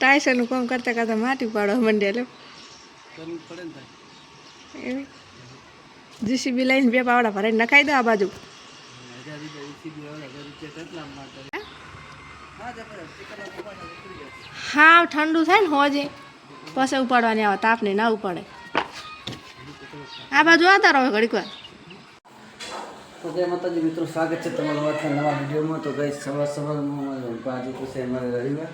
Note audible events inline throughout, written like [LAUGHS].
ટાઈસરનું કામ કરતા કરતા માટી પાડો મંડ્યા લો જીસીબી લઈને બે પાવડા ભરાઈ નખાઈ દો આ બાજુ. હા ઠંડુ થાય ને હોજે પછી ઉપાડવાની આવે, તાપને ના ઉપાડે. આ બાજુ આવતા રહો ઘડીક વાર તો જય માતાજી મિત્રો સ્વાગત છે તમારું આજના નવા વિડીયોમાં. તો ગઈ સવાર સવારમાં પાંચ પૂછે અમારે રવિવાર.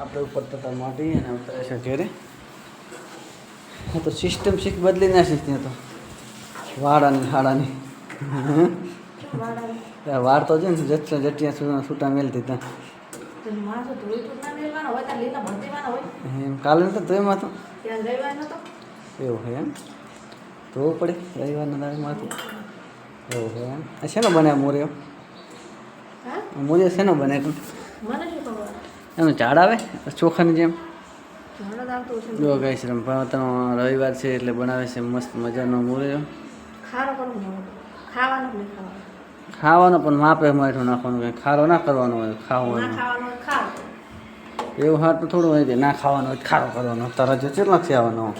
આપણે ઉપર થતા માટી અને ઉતરે છે ઘેરે. હા તો સિસ્ટમ શીખ બદલી ના શીખ ત્યાં તો. વાડાની હાડાની વાળ તો છે ને જેટલા જટિયા છૂટા મેલતી ત્યાં એમ કાલે નતો તો એમાં તો એવું હોય એમ? ધોવું પડે રવિવારના દાડમાં એવું છે એમ શેનો બને મોર્યો? મોર્યો શેનો બને એનું ઝાડ આવે? ચોખાની જેમ? જો કહીશ રમવાનો રવિવાર છે એટલે બનાવે છે મસ્ત મજાનો મોર્યો. ખાવાનું પણ માપે માઠું નાખવાનું કંઈ ખારો ના કરવાનો હોય ખાવ એવું હાટું થોડું હોય કે ના ખાવાનો હોય ખારો કરવાનો. તારા જો કેટલા આવવાનો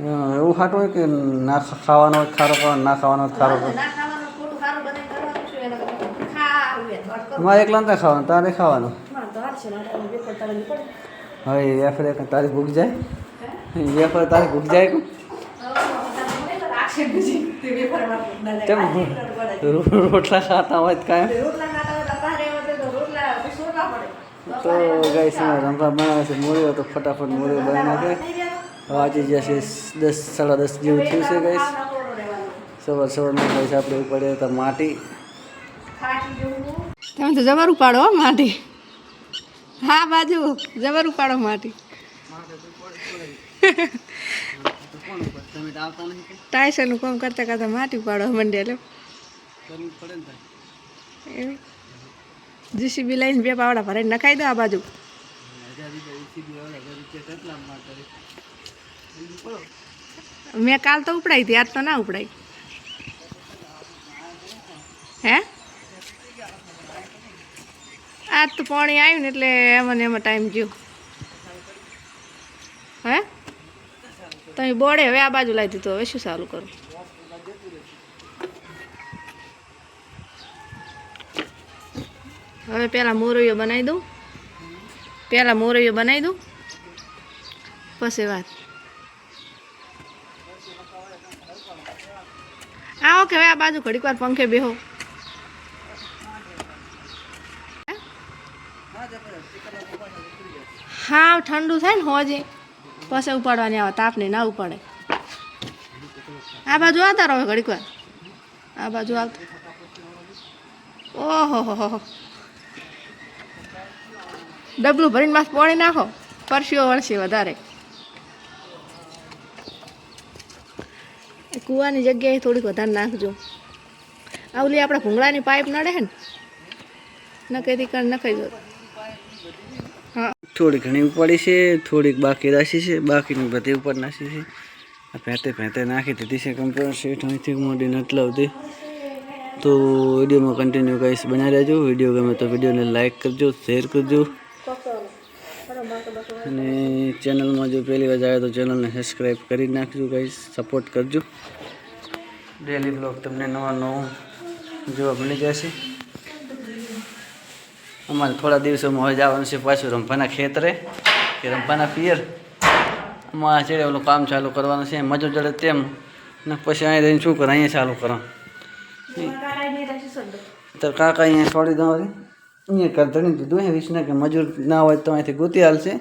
એવું ખાટું હોય કે ના ખાવાનો હોય ખારો કરવાનો ના ખાવાનો હોય ખારો ખાવાનું? મારે એકલા ત્યાં ખાવાનું તારે ખાવાનું? હવે એ ફરે તારી ભૂખ જાય. યાફરે ફરે તારી ભૂખ જાય કેમ? રોટલા ખાતા હોય કાંઈ? તો ગાય છે રંભા બનાવે છે મૂળ્યો તો ફટાફટ મૂળ્યો બનાવી નાખે. આજે જશે દસ સાડા દસ જેવું થયું છે ગઈશ સવાર સવારમાં પૈસા આપણે પડે તો માટી. તમે તો જબર ઉપાડો માટી. હા બાજુ જબર ઉપાડો માટી. ટાઈસરનું કામ કરતા કરતા માટી ઉપાડો મંડે લો. જીસીબી લઈને બે પાવડા ભરાઈને નખાઈ દો આ બાજુ. મેં કાલ તો ઉપડાઈ હતી, આજ તો ના ઉપડાઈ. હે? આજ તો પાણી આવ્યું ને એટલે એમાં ને એમાં ટાઈમ ગયો. હે? તમે બોડે, હવે આ બાજુ લાવી દીધું, હવે શું ચાલુ કરું? હવે પહેલાં મોરૈયો બનાવી દઉં. પહેલાં મોરૈયો બનાવી દઉં. પછી વાત. આવો કે આ બાજુ ઘડીક વાર પંખે બેહો. હા, ઠંડુ થાય ને હોજે. પછી ઉપાડવાની આવે તાપને ના ઉપાડે. આ બાજુ આવતા રહો ઘડીક વાર. આ બાજુ આવતા. ઓહો, હો હો ડબલું ભરીને માસ પોણી નાખો. પરસીઓ વળશે વધારે. કૂવાની જગ્યાએ થોડીક વધારે નાખજો. આ ઓલી આપણા ભૂંગળાની પાઇપ નડે ને નકરી કર નખાઈ જો હા. થોડી ઘણી ઉપાડી છે, થોડીક બાકી રાખી છે, બાકીની બધી ઉપર નાખી છે. આ ભેંતે ભેંતે નાખી દીધી છે કમ્પ્યુટર શીટ અહીંથી મોટી નથી લાવતી તો વિડીયોમાં કન્ટિન્યુ કહીશ બનાવી રહેજો. વીડિયો ગમે તો વિડીયોને લાઇક કરજો શેર કરજો. અને ચેનલમાં જો પહેલી વાર આવે તો ચેનલને સબસ્ક્રાઈબ કરી નાખજો કંઈ સપોર્ટ કરજો. ડેલી બ્લોગ તમને નવા નવું જોવા મળી જશે. અમારે થોડા દિવસોમાં હવે જવાનું છે પાછું રંભાના ખેતરે, કે રંભાના પિયર. અમારા છેડે ઓલું કામ ચાલુ કરવાનું છે મજૂર જડે તેમ. ને પછી અહીં રહીને શું કરે, અહીંયા ચાલુ કરો. તો કાકા અહીંયા છોડી દો, અહીંયા કરતા ધણી દીધું વિસને કે મજૂર ના હોય તો અહીંથી ગોતી હાલશે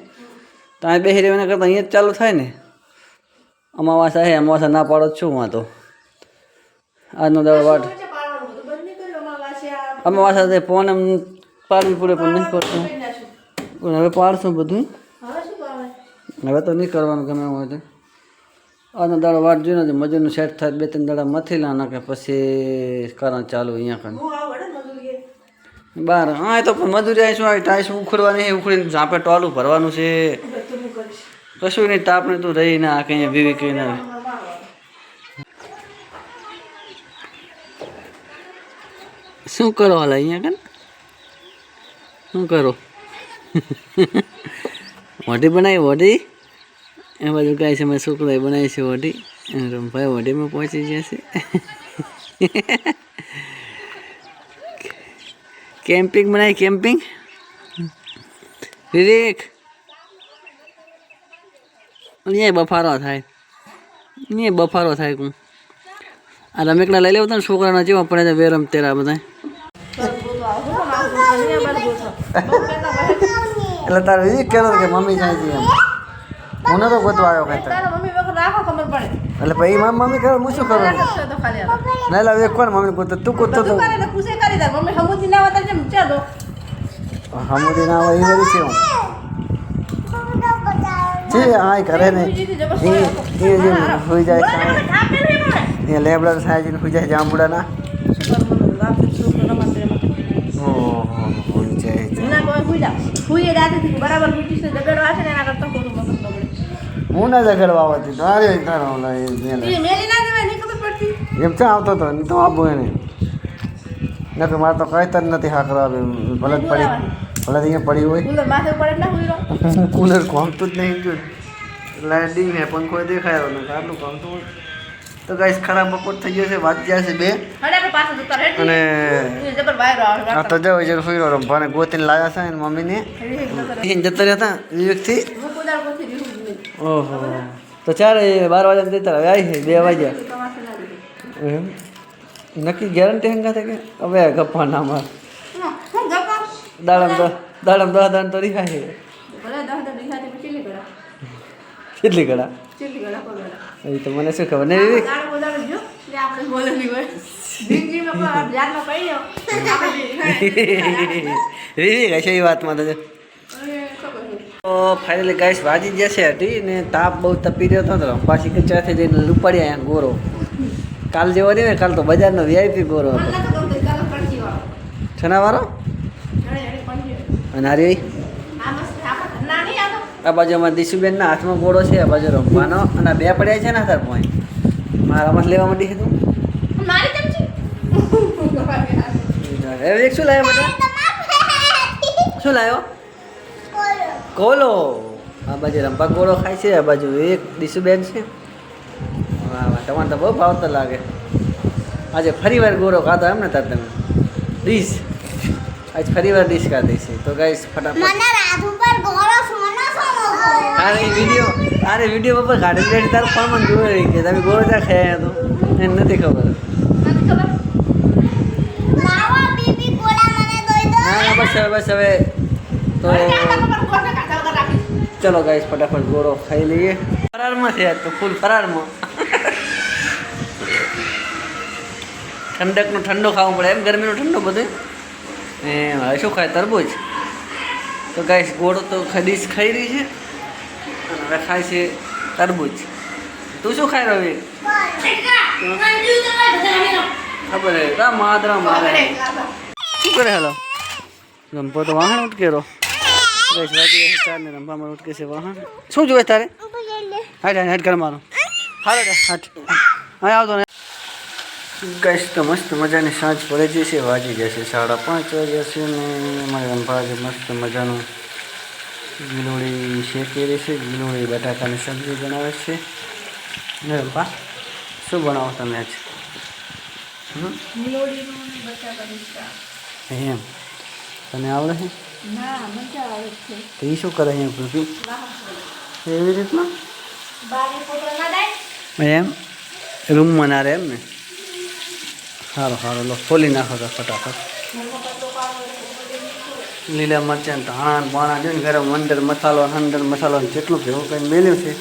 તો અહીં બેસી રહેવાના કરતાં અહીંયા જ ચાલુ થાય ને? અમાવાસા હે અમાવાસા ના પાડો જ છું વાં તો. આજનો દાડો વાટ. અમાવાસા તે ફોન એમ પાડવી પડે પણ નહીં પડતું પણ હવે પાડશું બધું. હવે તો નહીં કરવાનું ગમે હોય તો. આજનો દાડો વાટ જોઈને તો મજૂરનું સેટ થાય બે ત્રણ દાડા મથી લા કે પછી કારણ ચાલુ અહીંયા કણ બાર. હા એ તો પણ મજૂરી આવીશું આવી ટાઈસ ઉખડવાની ઉખડીને ઝાંપે ટોલું ભરવાનું છે. કશું નહીં તાપને તું રહી ના આ કંઈ વીવી કંઈ ના. શું કરો હાલ અહીંયા કન શું કરો? [LAUGHS] વઢી બનાવી વઢી એ બાજુ કાંઈ છે, મારા છોકરાએ બનાવી છે અને રમભાઈ વઢીમાં પહોંચી ગયા છે. [LAUGHS] કેમ્પિંગ બનાવી, કેમ્પિંગ? વિવેક અહીંયા બફારો થાય. અહીંયા બફારો થાય કું. આ રમેકડા લઈ લેવું ને છોકરાના જેવા પડે વેરમ તેરા બધા એટલે તારે એ કહેતો કે મમ્મી જાય છે એમ. હું નતો ગોતવા આવ્યો પડે એટલે પછી મારી મમ્મી કરે હું શું કરું? છે તો ખાલી આ. ના લાવ એક વાર મમ્મી ગોતો તું ગોતો તો બધું કરે ને પૂછે કરી તાર મમ્મી હમુતી ના આવતા હમુદી ના હોય એ બધી છે હું છે હા. કરે ને એ જે હોઈ જાય એ લેબડા સાહેબ હોઈ જાય જાંબુડાના. છે છે હું ના ઝઘડવા આવતી? તારે એમ ક્યાં આવતો હતો તો આપું એને. નકર મારે તો કઈ તર નથી હા કરવા ભલે પડી ભલે અહીંયા પડી હોય. કુલર માથે પડે ના હુઈ કુલર કોમતું જ નહીં જો. લાઇટિંગ ને પંખો દેખાયો ને આટલું કોમતું તો ગાઈસ ખરાબ બપોર થઈ ગયો છે વાત ગયા છે બે. અને આ તો જવા જે ફીરો રમવાને ગોતીને લાવ્યા છે એની મમ્મીને. જતા રહ્યા હતા વિવેકથી ઓહો. તો ચારે બાર વાગ્યા જતા હવે આવી છે બે વાગ્યા. ના નક્કી ગેરંટી હંગા છે કે? હવે ગપ્પા ના માર. દાડમ દસ દાડમ દસ દાડ તો છે. ગળા? કેટલી પગડા એ તો મને શું ખબર? નહીં વિવેક દાળ બોલાવે જો એટલે આપણે બોલેલી હોય. જિંદગીમાં કોઈ આ ધ્યાનમાં પડી જાઓ. આપણે વિવેક હશે એ વાતમાં તો. તો ફાઇનલી ગાઈસ વાજી જશે હતી ને તાપ બહુ તપી રહ્યો હતો તો પાછી કચરાથી જઈને લૂપાડ્યા અહીંયા ગોરો. કાલ જેવો નહીં ને કાલ તો બજારનો વીઆઈપી ગોરો હતો. છનાવાળો અને હારી આ બાજુ અમારા દીશુબેનના હાથમાં ગોળો છે, આ બાજુ રમવાનો. અને આ બે પડ્યા છે ને તાર પોઈન્ટ મારા રમત લેવા માંડી છે તું? એક શું લાવ્યો બેટા? શું લાવ્યો? કોલો. આ બાજુ રંભા ગોળો ખાય છે, આ બાજુ એક દીશુબેન છે. વાહ વાહ તમારે તો બહુ ભાવતો લાગે. આજે ફરી વાર ગોળો ખાધો એમ ને તાર તમે? ડીશ આજ ફરી વાર ડિશ કરી દઈશ તો ગાઈશ ફટાફટ. મને રાત ઉપર ગોળો સોનો સોનો અરે વીડિયો અરે વીડિયો પર કાઢી દે તાર ફોનમાં જોવે રહી કે તમે ગોળો ત્યાં ખાયા તો? એને નથી ખબર. લાવો બીબી ગોળા મને દઈ દો. ના ના બસ હવે બસ હવે. તો ચલો ગાઈસ ફટાફટ ગોળો ખાઈ લઈએ. ફરારમાં છે તો ફૂલ ફરારમાં. ઠંડકનું ઠંડો ખાવું પડે. એમ ગરમીનો ઠંડો બધું. એ હવે શું ખાય? તરબૂચ? તો ગાઈસ ગોળો તો ખડીશ ખાઈ રહી છે. અને હવે ખાય છે તરબૂચ. તું શું ખાઈ રહ્યો ખબર હે? રામ માદરા મારે શું કરે હાલો? રંપો તો વાહન ઉટકેરો. ગાઈસ વાગી ગયા છે ચાર ને રંપામાં ઉટકે છે વાહન શું જોવે તારે? હાટ હાટ હાટ કર મારો હાલો હાટ. હા આવતો ને તો મસ્ત મજાની સાંજ પડે જશે છે વાગી જશે સાડા પાંચ વાગ્યા છે ને અમારે રંભા જે મસ્ત મજાનું ગીલોળી શેકેલી છે ગીલોળી બટાકાની સબ્જી બનાવે છે. ને અંબા શું બનાવો તમે આજ? એમ તને આવડે છે? તો એ શું કરે અહીંયા એવી રીતના? એમ? રૂમમાં ના રહે એમ ને? સારું સારું લો, ખોલી નાખો તો ફટાફટ. લીલા મરચાં ધાણા બાણા જો જોઈને ગરમ અંદર મસાલો અંદર મસાલો જેટલું ભેગું કંઈ મેલ્યું છે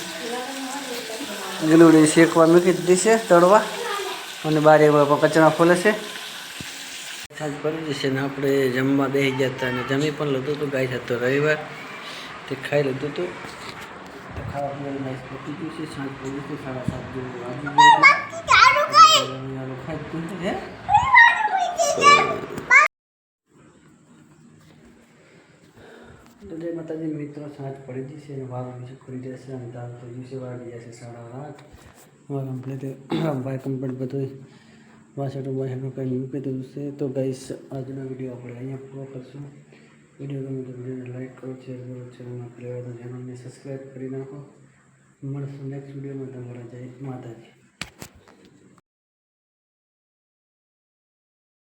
ગલુડી શેકવા મૂકી દીધી તળવા. અને બારે કચરા ફોલે છે. સાંજ પડી જશે ને આપણે જમવા બેસી ગયા હતા અને જમી પણ લીધું હતું, ગાય હતો રવિવાર. તે ખાઈ લીધું હતું. ખાવા પીવાનું સાંજ પડી છે સાડા સાત જેવું વાગી ગયું છે છે જય માતાજી મિત્રો, સાંજ પડી જશે અને વારો બીજું ખુલી જશે અને તાર તો દિવસે વાગી જશે સાડા આઠ. મારું કમ્પ્લીટ ભાઈ કમ્પ્લીટ બધું બાય હેડો કંઈ મૂકી દીધું છે. તો ગાઈસ આજનો વીડિયો આપણે અહીંયા પૂરો કરશું. વીડિયો ગમે તો વિડીયોને લાઈક કરો શેર કરો ચેનલમાં તો ચેનલને સબસ્ક્રાઈબ કરી નાખો. મળશું નેક્સ્ટ વિડીયોમાં તમારા જય માતાજી.